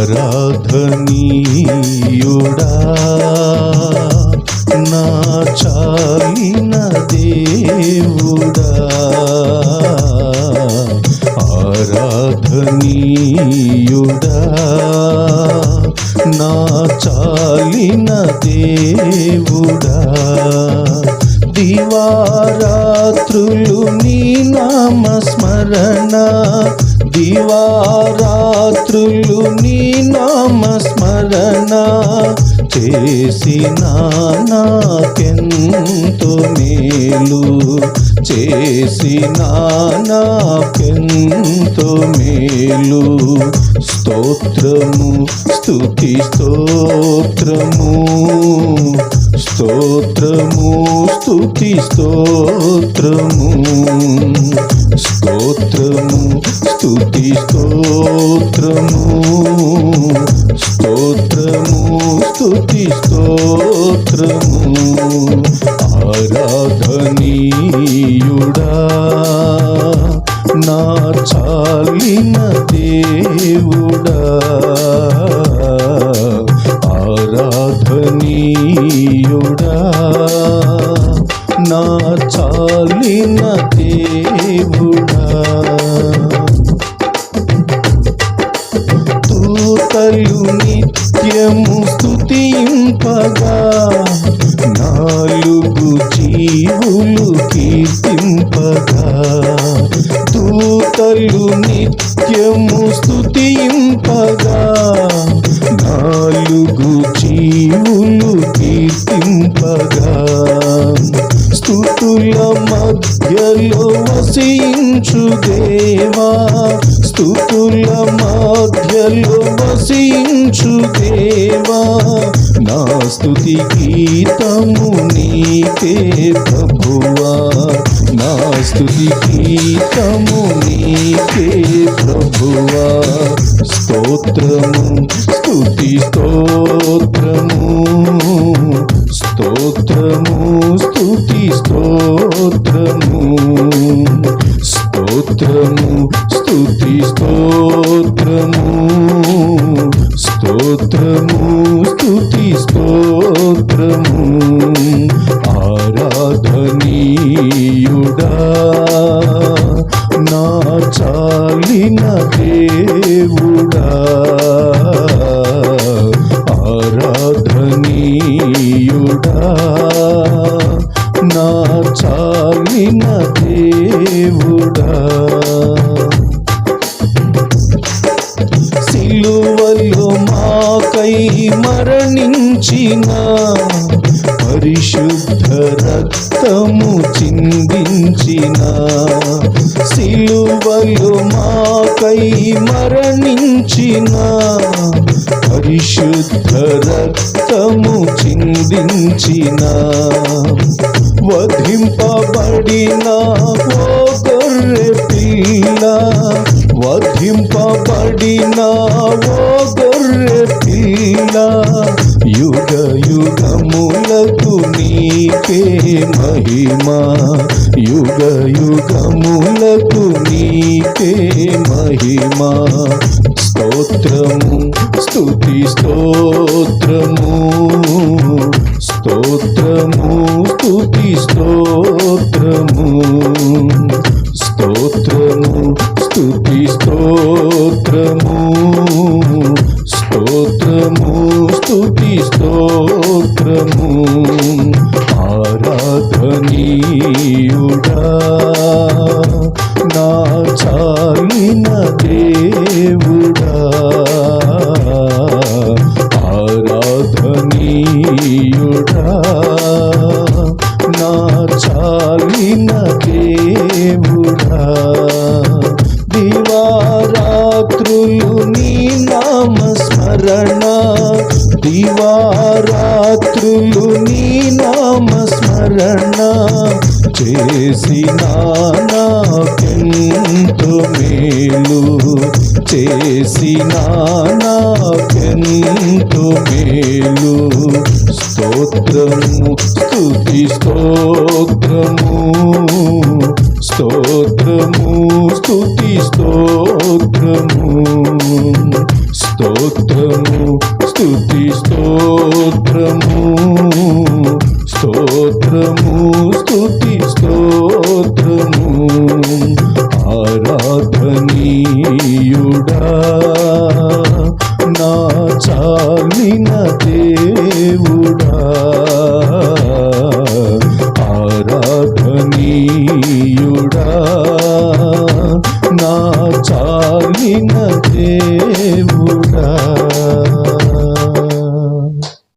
ఆరాధనీయుడా నా చాలిన దేవుడా. ఆరాధనీయుడా నా చాలిన దేవుడా. దివారాత్రులు నీ నామ స్మరణ దివారాత్రులు నీ నామ స్మరణ చేసిన నాకెంతో మేలు. చేసిన నాకెంతో మేలు. స్తోత్రము స్థుతి స్తోత్రము స్తోత్రము స్థుతి స్తోత్రము స్తోత్రము స్థుతి స్తోత్రము స్తోత్రము స్థుతి స్తోత్రము ఆరాధనీయుడా. నా చాలిన దేవుడా. ఆరాధనీయుడా. నా చాలిన దేవుడా. తూతలు నిత్యము స్తుతింపగా. దూతలు నిత్యము స్థుతింపగా నాలుగు జీవులు కీర్తింపగా. స్థుతుల మధ్యలో వసించు దేవా. స్థుతుల మధ్యలో వసించు దేవా నా స్థుతి గీతము నీకే ప్రభువా. నా స్థుతి గీతము నీకే ప్రభువా. స్తోత్రము స్థుతి స్తోత్రము స్తోత్రము స్థుతి స్తోత్రము స్తోత్రము స్తుతి మరణించిన పరిశుద్ధ రక్తము చిందించిన సిలువలు మాకై మరణించిన పరిశుద్ధ రక్తము చిందించిన వధింపబడిన ఓ గొర్రె పిల్ల వధింపబడిన ఓ గొర్రె పిల్ల యుగ యుగములకు నీకే మహిమ. యుగ యుగములకు నీకే మహిమ. స్తోత్రము స్తుతి స్తోత్రము. స్తోత్రము స్తుతి స్తోత్రము. స్థుతి స్తోత్రము. ఆరాధనీయుడా నా చాలిన దేవుడా. ఆరాధనీయుడా నా చాలిన దేవుడా. దివారాత్రులు నీ నామ స్మరణ దివారాత్రులు నీ నామస్మరణ చేసిన నాకెంతో మేలు. చేసిన నాకెంతో మేలు. స్తోత్రము స్తుతి స్తోత్ర స్తోత్రము స్తోత్రము స్తుతి స్తోత్రము. ఆరాధనీయుడా నా చాలిన దేవుడా. ఆరాధనీయుడా నా చాలిన దేవుడా